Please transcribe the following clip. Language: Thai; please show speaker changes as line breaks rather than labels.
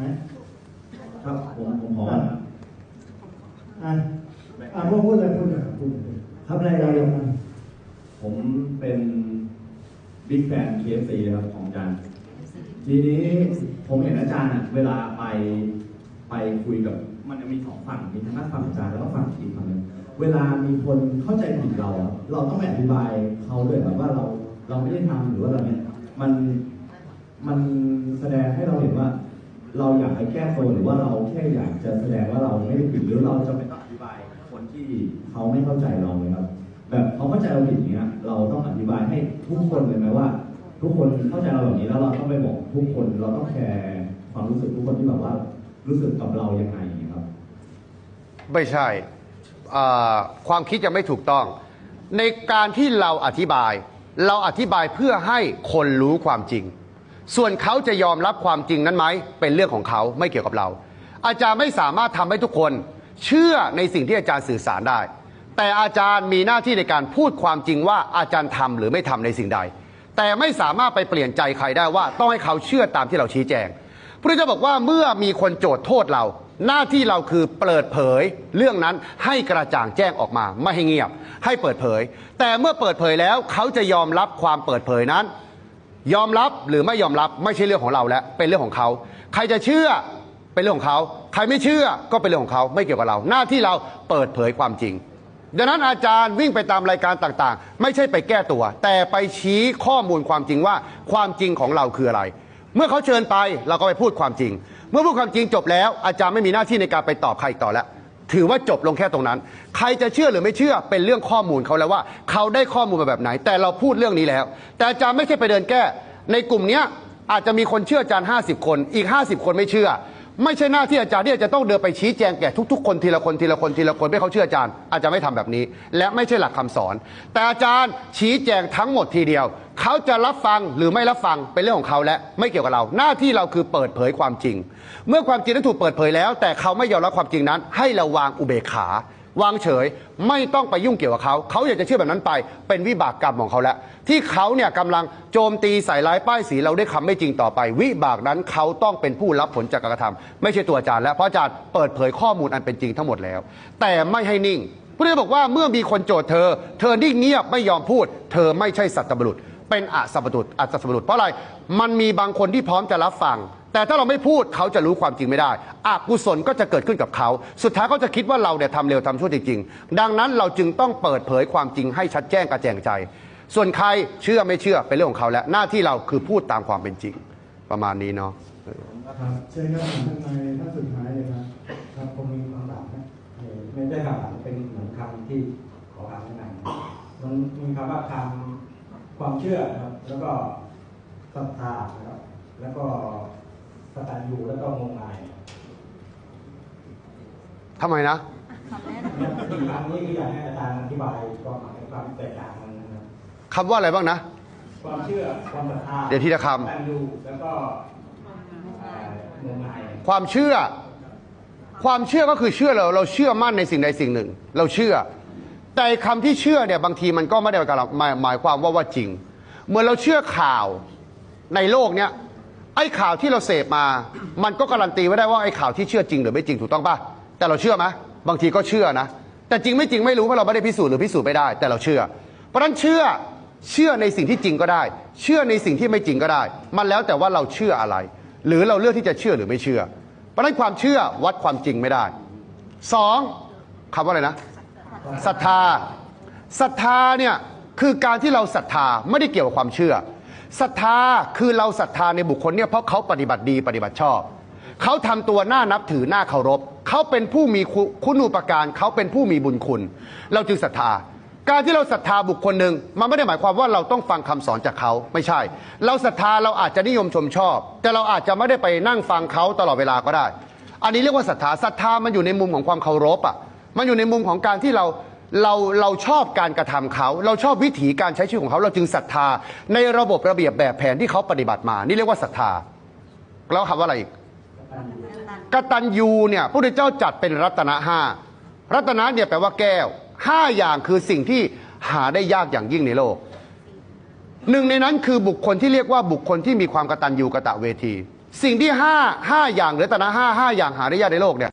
ไหม
ครับผมผมขอ
อะอะอะพูดพูดเลยพูดเลยพูดเลยทำอะไรเราอย่างนั้น
ผมเป็นบิ๊กแฟน KFC เลยครับของอาจารย์ทีนี้ผมเห็นอาจารย์อะเวลาไปไปคุยกับมันจะมีสองฝั่งมีทั้งนักฝั่งอาจารย์แล้วก็ฝั่งอีกฝั่งหนึงเวลามีคนเข้าใจผิดเราอะเราต้องไปอธิบายเขาด้วยแบบว่าเราเราไม่ได้ทำหรือว่าอะไรเนี่ยมันมันแสดงให้เราเห็นว่า เราอยากให้แก้ตัวหรือว่าเราแค่อยากจะแสดงว่าเราไม่ได้ผิดหรือเราจะไม่ต้องอธิบายคนที่เขาไม่เข้าใจเราเลยครับ แบบเขาเข้าใจเราผิดเงี้ย เราต้องอธิบายให้ทุกคนเลยไหมว่า ทุกคนเข้าใจเราแบบนี้แล้วเราต้องไปบอกทุกคนเราต้องแคร์ความรู้สึกทุกคนที่แบบว่ารู้สึกกับเรายังไงอย่างนี้ครับ
ไม่ใช่ความคิดยังไม่ถูกต้อง ในการที่เราอธิบาย เราอธิบายเพื่อให้คนรู้ความจริง ส่วนเขาจะยอมรับความจริงนั้นไหมเป็นเรื่องของเขาไม่เกี่ยวกับเรา อาจารย์ไม่สามารถทำให้ทุกคน เชื่อในสิ่งที่อาจารย์สื่อสารได้ แต่อาจารย์มีหน้าที่ในการพูดความจริงว่าอาจารย์ทำหรือไม่ทำในสิ่งใด แต่ไม่สามารถไปเปลี่ยนใจใครได้ว่าต้องให้เขาเชื่อตามที่เราชี้แจงพระเจ้าบอกว่าเมื่อมีคนโจทย์โทษเรา หน้าที่เราคือเปิดเผย เรื่องนั้นให้กระจ่างแจ้งออกมา ไม่ให้เงียบ ให้เปิดเผย แต่เมื่อเปิดเผยแล้วเขาจะยอมรับความเปิดเผยนั้น ยอมรับหรือไม่ยอมรับไม่ใช่เรื่องของเราแล้วเป็นเรื่องของเขา ใครจะเชื่อเป็นเรื่องของเขา ใครไม่เชื่อก็เป็นเรื่องของเขาไม่เกี่ยวกับเรา หน้าที่เราเปิดเผยความจริง ดังนั้นอาจารย์วิ่งไปตามรายการต่างๆ ไม่ใช่ไปแก้ตัว แต่ไปชี้ข้อมูลความจริงว่าความจริงของเราคืออะไร เมื่อเขาเชิญไปเราก็ไปพูดความจริง เมื่อพูดความจริงจบแล้ว อาจารย์ไม่มีหน้าที่ในการไปตอบใครต่อแล้ว ถือว่าจบลงแค่ตรงนั้น ใครจะเชื่อหรือไม่เชื่อเป็นเรื่องข้อมูลเขาแล้วว่า เขาได้ข้อมูลมาแบบไหน แต่เราพูดเรื่องนี้แล้ว แต่อาจารย์ไม่ใช่ไปเดินแก้ ในกลุ่มเนี้ยอาจจะมีคนเชื่ออาจารย์50 คน อีก 50 คนไม่เชื่อ ไม่ใช่หน้าที่อาจารย์ที่จะต้องเดินไปชี้แจงแก่ทุกๆคนทีละคนทีละคนทีละคนให้เขาเชื่ออาจารย์อาจารย์ไม่ทำแบบนี้ และไม่ใช่หลักคำสอน แต่อาจารย์ชี้แจงทั้งหมดทีเดียว เขาจะรับฟังหรือไม่รับฟังเป็นเรื่องของเขาและไม่เกี่ยวกับเรา หน้าที่เราคือเปิดเผยความจริง เมื่อความจริงนั้นถูกเปิดเผยแล้ว แต่เขาไม่ยอมรับความจริงนั้น ให้เราวางอุเบกขา วางเฉยไม่ต้องไปยุ่งเกี่ยวกับเขาเขาอยากจะเชื่อแบบนั้นไป เป็นวิบากกรรมของเขาแล้ว ที่เขาเนี่ยกำลังโจมตีใส่ร้ายป้ายสีเราได้วยคำไม่จริงต่อไป วิบากนั้นเขาต้องเป็นผู้รับผลจากการกระทำไม่ใช่ตัวอาจารย์แล้วเพราะอาจารย์เปิดเผยข้อมูลอันเป็นจริงทั้งหมดแล้ว แต่ไม่ให้นิ่งพระเจ้าบอกว่าเมื่อมีคนโจทย์เธอ เธอนิ่งเงียบไม่ยอมพูด เธอไม่ใช่สัตบุรุษ เป็นอสัตบุรุษอสัตบุรุษเพราะอะไรมันมีบางคนที่พร้อมจะรับฟัง แต่ถ้าเราไม่พูดเขาจะรู้ความจริงไม่ได้อกุศลก็จะเกิดขึ้นกับเขา สุดท้ายเขาจะคิดว่าเราเนี่ยทำเร็วทำชั่วจริงๆ ดังนั้นเราจึงต้องเปิดเผยความจริงให้ชัดแจ้งกระแจงใจ ส่วนใครเชื่อไม่เชื่อเป็นเรื่องของเขาแล้ว หน้าที่เราคือพูดตามความเป็นจริง ประมาณนี้เนาะ
ครับเชิญครับท่านนายท่านสุดท้ายเลยครับ
ครับผมมีคำถามนะเอ่อไม่ได้คำถามเป็นเหมือนคำที่ขอคำแนะนำมันมีคำว่าคำความเชื่อครับแล้วก็ศรัทธานะครับแล้วก็ สตัญญูแล้วก็งมงาย
ทำไมนะ
เนี่ยสี่คำนี้คืออยากให้อาจารย์อธิบายความหมายความแตกต่างมันนะครับ
คำว่าอะไรบ้างนะ
ความเชื่อความศรัทธา
เดี๋ยวทีละคำ
สตัญญูแล้วก็เอ่องมงาย
ความเชื่อ ความเชื่อก็คือเชื่อเราเราเชื่อมั่นในสิ่งใดสิ่งหนึ่ง เราเชื่อ แต่คำที่เชื่อเนี่ยบางทีมันก็ไม่ได้หมายหมายหมายความว่าว่าจริง เหมือนเราเชื่อข่าวในโลกเนี้ย ไอ้ข่าวที่เราเสพมา มันก็การันตีไม่ได้ว่าไอ้ข่าวที่เชื่อจริงหรือไม่จริงถูกต้องป่ะแต่เราเชื่อไหมบางทีก็เชื่อนะ แต่จริงไม่จริงไม่รู้เพราะเราไม่ได้พิสูจน์หรือพิสูจน์ไม่ได้ แต่เราเชื่อ เพราะนั้นเชื่อเชื่อในสิ่งที่จริงก็ได้ เชื่อในสิ่งที่ไม่จริงก็ได้ มันแล้วแต่ว่าเราเชื่ออะไร หรือเราเลือกที่จะเชื่อหรือไม่เชื่อ เพราะนั้นความเชื่อวัดความจริงไม่ได้สองคำว่าอะไรนะศรัทธาศรัทธาเนี่ยคือการที่เราศรัทธาไม่ได้เกี่ยวกับความเชื่อ ศรัทธาคือเราศรัทธาในบุคคลเนี่ยเพราะเขาปฏิบัติดีปฏิบัติชอบ เขาทำตัวน่านับถือน่าเคารพ เขาเป็นผู้มีคุณูปการ เขาเป็นผู้มีบุญคุณ เราจึงศรัทธา การที่เราศรัทธาบุคคลหนึ่งมันไม่ได้หมายความว่าเราต้องฟังคำสอนจากเขาไม่ใช่ เราศรัทธาเราอาจจะนิยมชมชอบ แต่เราอาจจะไม่ได้ไปนั่งฟังเขาตลอดเวลาก็ได้ อันนี้เรียกว่าศรัทธาศรัทธามันอยู่ในมุมของความเคารพอะมันอยู่ในมุมของการที่เรา เราเราชอบการกระทำเขา เราชอบวิถีการใช้ชีวิตของเขาเราจึงศรัทธา ในระบบระเบียบแบบแผนที่เขาปฏิบัติมา นี่เรียกว่าศรัทธา แล้วคำว่าอะไรอีกกตัญญูเนี่ยพระพุทธเจ้าจัดเป็นรัตนะห้ารัตนะเนี่ยแปลว่าแก้วห้าอย่างคือสิ่งที่หาได้ยากอย่างยิ่งในโลกหนึ่งในนั้นคือบุคคลที่เรียกว่าบุคคลที่มีความกตัญญูกตเวที สิ่งที่ห้าห้าอย่างหรือตนะห้าห้าอย่างหาได้ยากในโลกเนี่ย